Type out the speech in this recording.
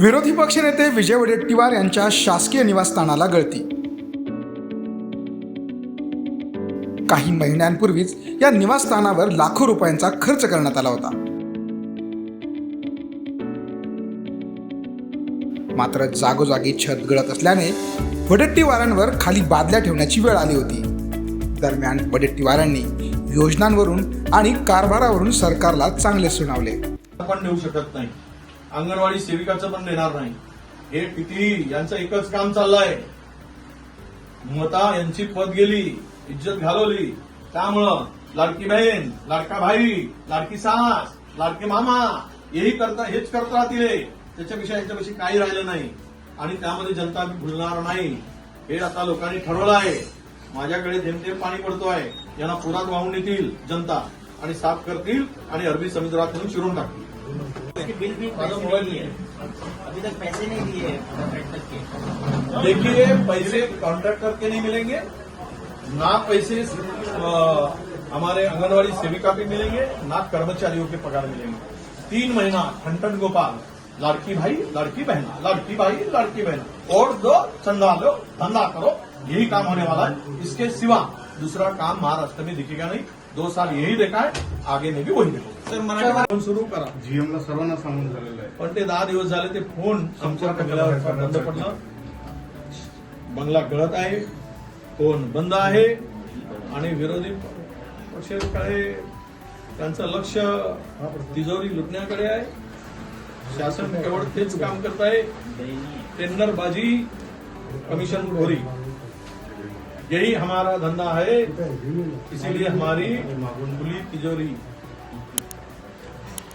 विरोधी पक्षनेते विजय वडेट्टीवार यांच्या शासकीय निवासस्थानाला गळती. काही महिन्यांपूर्वीच या निवासस्थानावर लाखो रुपयांचा खर्च करण्यात आला होता. मात्र जागोजागी छत गळत असल्याने वडेट्टीवारांवर खाली बादल्या ठेवण्याची वेळ आली होती. दरम्यान वडेट्टीवारांनी योजनांवरून आणि कारभारावरून सरकारला चांगले सुनावले. आपण देऊ शकत नाही. अंगणवाडी सेविकाचं पण देणार नाही. हे किती यांचं एकच काम चाललंय. मता यांची पद गेली इज्जत घालवली. त्यामुळं लाडकी बहीण लाडका भाई लाडकी सास लाडके मामा हेही करता हेच करत राहतील त्याच्यापेक्षा याच्यापेक्षा काही राहिलं नाही. आणि त्यामध्ये जनता भुलणार नाही. हे आता लोकांनी ठरवलं आहे. माझ्याकडे थेंब पाणी पडतो आहे यांना पुरात वाहून नेतील जनता. आणि साफ करतील आणि अरबी समुद्रात शिरून टाकतील. उसके बिल भी पैसे नहीं दिए अभी तक पैसे नहीं दिए कॉन्ट्रैक्टर के। देखिए, पैसे कॉन्ट्रैक्टर के नहीं मिलेंगे, ना पैसे हमारे आंगनवाड़ी सेविका के मिलेंगे, ना कर्मचारियों के पगार मिलेंगे। तीन महीना ठंडन गोपाल, लड़की भाई, लड़की बहना, लड़की भाई, लड़की बहना। और दो चंदा लो धंधा करो, यही काम होने वाला है। इसके सिवा दूसरा काम महाराष्ट्र में दिखेगा नहीं। दो साल यही देखा है, आगे में भी वही देखो। सर मराठी सुरू करा. जीएमला सर्वांना सांगून झालेलं आहे. पण ते दहा दिवस झाले ते फोन संपर्क केल्यावर बंद पडला. बंगला गळत आहे फोन बंद आहे आणि विरोधी पक्षाकडे त्यांचं लक्ष तिजोरी लुटण्याकडे आहे. शासन केवळ तेच काम करत आहे. टेंडरबाजी कमीशन खोरी यही हमारा धंधा है इसीलिए हमारी खुली तिजोरी.